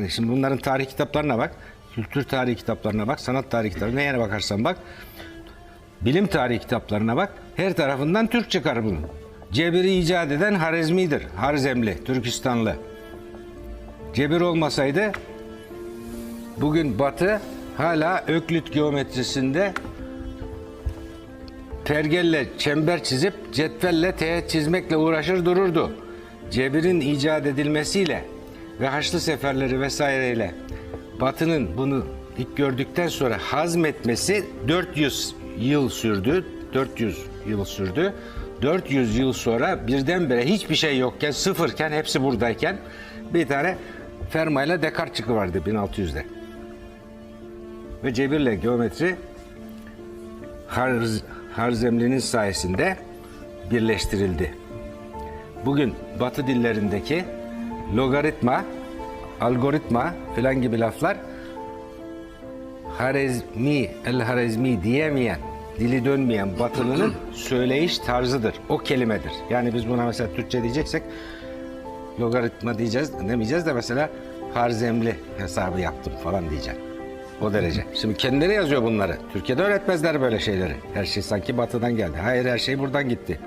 Yani şimdi bunların tarih kitaplarına bak, kültür tarihi kitaplarına bak, sanat tarihi kitaplarına neye bakarsan bak, bilim tarihi kitaplarına bak, her tarafından Türk çıkar bunun. Cebiri icat eden Harizmi'dir, Harzemli, Türkistanlı. Cebir olmasaydı bugün Batı hala Öklit geometrisinde pergelle çember çizip cetvelle teğet çizmekle uğraşır dururdu. Cebirin icat edilmesiyle ve Haçlı seferleri vesaireyle Batı'nın bunu ilk gördükten sonra hazmetmesi 400 yıl sürdü. 400 yıl sürdü. 400 yıl sonra birdenbire hiçbir şey yokken, sıfırken, hepsi buradayken bir tane Fermat ile Descartes çıkıverdi 1600'de. Ve cebirle geometri Harz, Harzemli'nin sayesinde birleştirildi. Bugün Batı dillerindeki logaritma, algoritma filan gibi laflar Harezmi, el Harezmi diyemeyen, dili dönmeyen Batılı'nın söyleyiş tarzıdır. O kelimedir. Yani biz buna mesela Türkçe diyeceksek logaritma diyeceğiz, demeyeceğiz de mesela Harzemli hesabı yaptım falan diyeceğim. O derece. Şimdi kendileri yazıyor bunları. Türkiye'de öğretmezler böyle şeyleri. Her şey sanki batıdan geldi. Hayır her şey buradan gitti.